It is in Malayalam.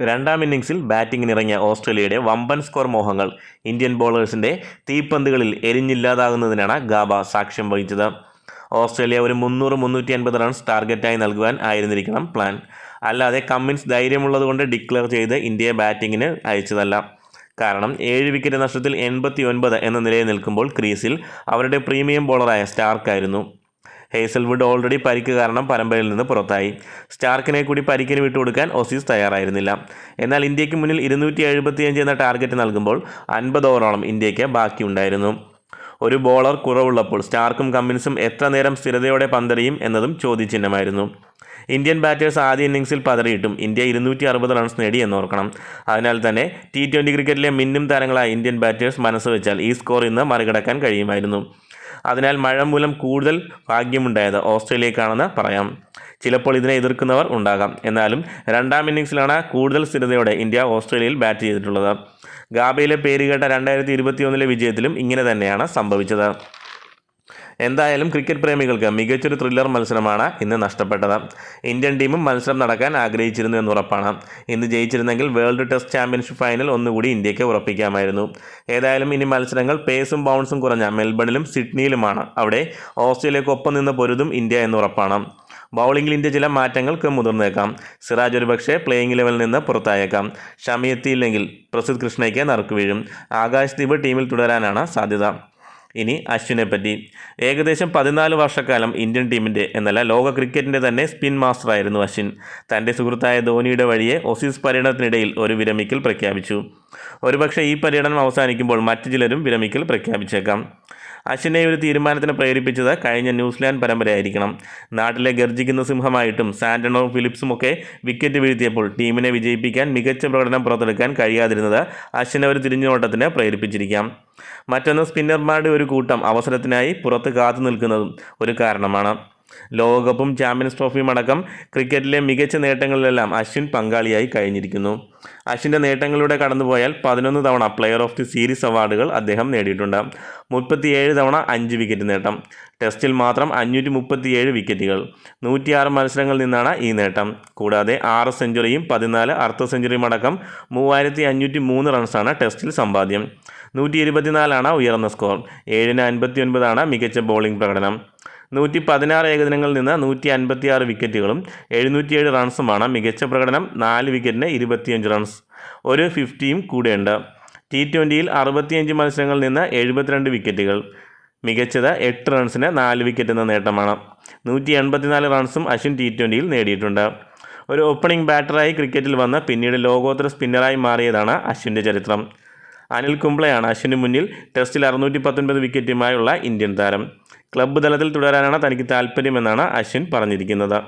രണ്ടാം ഇന്നിംഗ്സിൽ ബാറ്റിംഗിനിറങ്ങിയ ഓസ്ട്രേലിയയുടെ വമ്പൻ സ്കോർ മോഹങ്ങൾ ഇന്ത്യൻ ബോളേഴ്സിന്റെ തീപ്പന്തുകളിൽ എരിഞ്ഞില്ലാതാകുന്നതിനാണ് ഗാബ സാക്ഷ്യം വഹിച്ചത്. ഓസ്ട്രേലിയ ഒരു മുന്നൂറ് മുന്നൂറ്റി അൻപത് റൺസ് ടാർഗറ്റായി നൽകുവാൻ ആയിരുന്നിരിക്കണം പ്ലാൻ. അല്ലാതെ കമ്മിൻസ് ധൈര്യമുള്ളതുകൊണ്ട് ഡിക്ലെയർ ചെയ്ത് ഇന്ത്യയെ ബാറ്റിങ്ങിന് അയച്ചതല്ല. കാരണം ഏഴ് വിക്കറ്റ് നഷ്ടത്തിൽ എൺപത്തി ഒൻപത് എന്ന നിലയിൽ നിൽക്കുമ്പോൾ ക്രീസിൽ അവരുടെ പ്രീമിയം ബോളറായ സ്റ്റാർക്കായിരുന്നു. ഹേസൽവുഡ് ഓൾറെഡി പരിക്ക് കാരണം പരമ്പരയിൽ നിന്ന് പുറത്തായി. സ്റ്റാർക്കിനെ കൂടി പരിക്കിന് വിട്ടുകൊടുക്കാൻ ഓസീസ് തയ്യാറായിരുന്നില്ല. എന്നാൽ ഇന്ത്യയ്ക്ക് മുന്നിൽ ഇരുന്നൂറ്റി എഴുപത്തിയഞ്ച് എന്ന ടാർഗറ്റ് നൽകുമ്പോൾ അൻപത് ഓവറോളം ഇന്ത്യയ്ക്ക് ബാക്കിയുണ്ടായിരുന്നു. ഒരു ബോളർ കുറവുള്ളപ്പോൾ സ്റ്റാർക്കും കമ്മിൻസും എത്ര നേരം സ്ഥിരതയോടെ പന്തറിയും എന്നതും ചോദ്യചിഹ്നമായിരുന്നു. ഇന്ത്യൻ ബാറ്റേഴ്സ് ആദ്യ ഇന്നിംഗ്സിൽ പതറിയിട്ടും ഇന്ത്യ ഇരുന്നൂറ്റി അറുപത് റൺസ് നേടി എന്നോർക്കണം അതിനാൽ തന്നെ ടി ട്വന്റി ക്രിക്കറ്റിലെ മിന്നും താരങ്ങളായ ഇന്ത്യൻ ബാറ്റേഴ്സ് മനസ്സ് വെച്ചാൽ ഈ സ്കോർ ഇന്ന് മറികടക്കാൻ കഴിയുമായിരുന്നു. അതിനാൽ മഴ മൂലം കൂടുതൽ ഭാഗ്യമുണ്ടായത് ഓസ്ട്രേലിയക്കാണെന്ന് പറയാം. ചിലപ്പോൾ ഇതിനെ എതിർക്കുന്നവർ ഉണ്ടാകാം. എന്നാലും രണ്ടാം ഇന്നിംഗ്സിലാണ് കൂടുതൽ സ്ഥിരതയോടെ ഇന്ത്യ ഓസ്ട്രേലിയയിൽ ബാറ്റ് ചെയ്തിട്ടുള്ളത്. ഗാബയിലെ പേരുകേട്ട രണ്ടായിരത്തി ഇരുപത്തിയൊന്നിലെ വിജയത്തിലും ഇങ്ങനെ തന്നെയാണ് സംഭവിച്ചത്. എന്തായാലും ക്രിക്കറ്റ് പ്രേമികൾക്ക് മികച്ചൊരു ത്രില്ലർ മത്സരമാണ് ഇന്ന് നഷ്ടപ്പെട്ടത്. ഇന്ത്യൻ ടീമും മത്സരം നടക്കാൻ ആഗ്രഹിച്ചിരുന്നു എന്ന് ഉറപ്പാണ് ഇന്ന് ജയിച്ചിരുന്നെങ്കിൽ വേൾഡ് ടെസ്റ്റ് ചാമ്പ്യൻഷിപ്പ് ഫൈനൽ ഒന്നുകൂടി ഇന്ത്യയ്ക്ക് ഉറപ്പിക്കാമായിരുന്നു. ഏതായാലും ഇനി മത്സരങ്ങൾ പേസും ബൗൺസും കുറഞ്ഞ മെൽബണിലും സിഡ്നിയിലുമാണ്. അവിടെ ഓസ്ട്രേലിയക്കൊപ്പം നിന്ന് പൊരുതും ഇന്ത്യ എന്ന് ഉറപ്പാണ്. ബൗളിംഗിൽ ഇന്ത്യ ചില മാറ്റങ്ങൾക്ക് മുതിർന്നേക്കാം. സിറാജ് ഒരുപക്ഷെ പ്ലേയിങ് ലെവലിൽ നിന്ന് പുറത്തായേക്കാം. ഷമി എത്തിയില്ലെങ്കിൽ പ്രസിദ്ധ് കൃഷ്ണയ്ക്ക് നറുക്ക് വീഴും. ആകാശ് ദീപ് ടീമിൽ തുടരാനാണ് സാധ്യത. ഇനി അശ്വിനെ പറ്റി. ഏകദേശം പതിനാല് വർഷക്കാലം ഇന്ത്യൻ ടീമിന്റെ എന്നല്ല ലോക ക്രിക്കറ്റിന്റെ തന്നെ സ്പിൻ മാസ്റ്ററായിരുന്നു അശ്വിൻ. തന്റെ സുഹൃത്തായ ധോണിയുടെ വഴിയെ ഓസീസ് പര്യടനത്തിനിടയിൽ ഒരു വിരമിക്കൽ പ്രഖ്യാപിച്ചു. ഒരുപക്ഷെ ഈ പര്യടനം അവസാനിക്കുമ്പോൾ മറ്റു ചിലരും വിരമിക്കൽ പ്രഖ്യാപിച്ചേക്കാം. അശ്വിനെ ഒരു തീരുമാനത്തിന് പ്രേരിപ്പിച്ചത് കഴിഞ്ഞ ന്യൂസിലാൻഡ് പരമ്പരയായിരിക്കണം. നാട്ടിലെ ഗർജിക്കുന്ന സിംഹമായിട്ടും സാന്റണോ ഫിലിപ്സും ഒക്കെ വിക്കറ്റ് വീഴ്ത്തിയപ്പോൾ ടീമിനെ വിജയിപ്പിക്കാൻ മികച്ച പ്രകടനം പുറത്തെടുക്കാൻ കഴിയാതിരുന്നത് അശ്വിനെ ഒരു തിരിഞ്ഞുനോട്ടത്തിന് പ്രേരിപ്പിച്ചിരിക്കാം. മറ്റൊന്ന് സ്പിന്നർമാരുടെ ഒരു കൂട്ടം അവസരത്തിനായി പുറത്ത് കാത്തു നിൽക്കുന്നതും ഒരു കാരണമാണ്. ലോകകപ്പും ചാമ്പ്യൻസ് ട്രോഫിയും അടക്കം ക്രിക്കറ്റിലെ മികച്ച നേട്ടങ്ങളിലെല്ലാം അശ്വിൻ പങ്കാളിയായി കഴിഞ്ഞിരിക്കുന്നു. അശ്വിന്റെ നേട്ടങ്ങളിലൂടെ കടന്നുപോയാൽ പതിനൊന്ന് തവണ പ്ലെയർ ഓഫ് ദി സീരീസ് അവാർഡുകൾ അദ്ദേഹം നേടിയിട്ടുണ്ട്. മുപ്പത്തിയേഴ് തവണ അഞ്ച് വിക്കറ്റ് നേട്ടം. ടെസ്റ്റിൽ മാത്രം അഞ്ഞൂറ്റി മുപ്പത്തിയേഴ് വിക്കറ്റുകൾ നൂറ്റിയാറ് മത്സരങ്ങളിൽ നിന്നാണ് ഈ നേട്ടം. കൂടാതെ ആറ് സെഞ്ചുറിയും പതിനാല് അർദ്ധ സെഞ്ചുറിയും അടക്കം മൂവായിരത്തി അഞ്ഞൂറ്റി മൂന്ന് റൺസാണ് ടെസ്റ്റിൽ സമ്പാദ്യം. നൂറ്റി ഇരുപത്തിനാലാണ് ഉയർന്ന സ്കോർ ഏഴിന് അൻപത്തി ഒൻപതാണ് മികച്ച ബോളിംഗ് പ്രകടനം. നൂറ്റി പതിനാറ് ഏകദിനങ്ങളിൽ നിന്ന് നൂറ്റി അൻപത്തിയാറ് വിക്കറ്റുകളും എഴുന്നൂറ്റിയേഴ് റൺസുമാണ് മികച്ച പ്രകടനം നാല് വിക്കറ്റിന് ഇരുപത്തിയഞ്ച് റൺസ് ഒരു ഫിഫ്റ്റിയും കൂടെയുണ്ട്. ടി ട്വന്റിയിൽ അറുപത്തിയഞ്ച് മത്സരങ്ങളിൽ നിന്ന് എഴുപത്തിരണ്ട് വിക്കറ്റുകൾ. മികച്ചത് എട്ട് റൺസിന് നാല് വിക്കറ്റ് എന്ന നേട്ടമാണ്. നൂറ്റി എൺപത്തിനാല് റൺസും അശ്വിൻ ടി ട്വന്റിയിൽ നേടിയിട്ടുണ്ട്. ഒരു ഓപ്പണിംഗ് ബാറ്ററായി ക്രിക്കറ്റിൽ വന്ന് പിന്നീട് ലോകോത്തര സ്പിന്നറായി മാറിയതാണ് അശ്വിന്റെ ചരിത്രം. അനിൽ കുംബ്ലയാണ് അശ്വിന് മുന്നിൽ ടെസ്റ്റിൽ അറുന്നൂറ്റി പത്തൊൻപത് വിക്കറ്റുമായുള്ള ഇന്ത്യൻ താരം. ക്ലബ്ബ് തലത്തിൽ തുടരാനാണ് തനിക്ക് താല്പര്യമെന്നാണ് അശ്വിൻ പറഞ്ഞിരിക്കുന്നത്.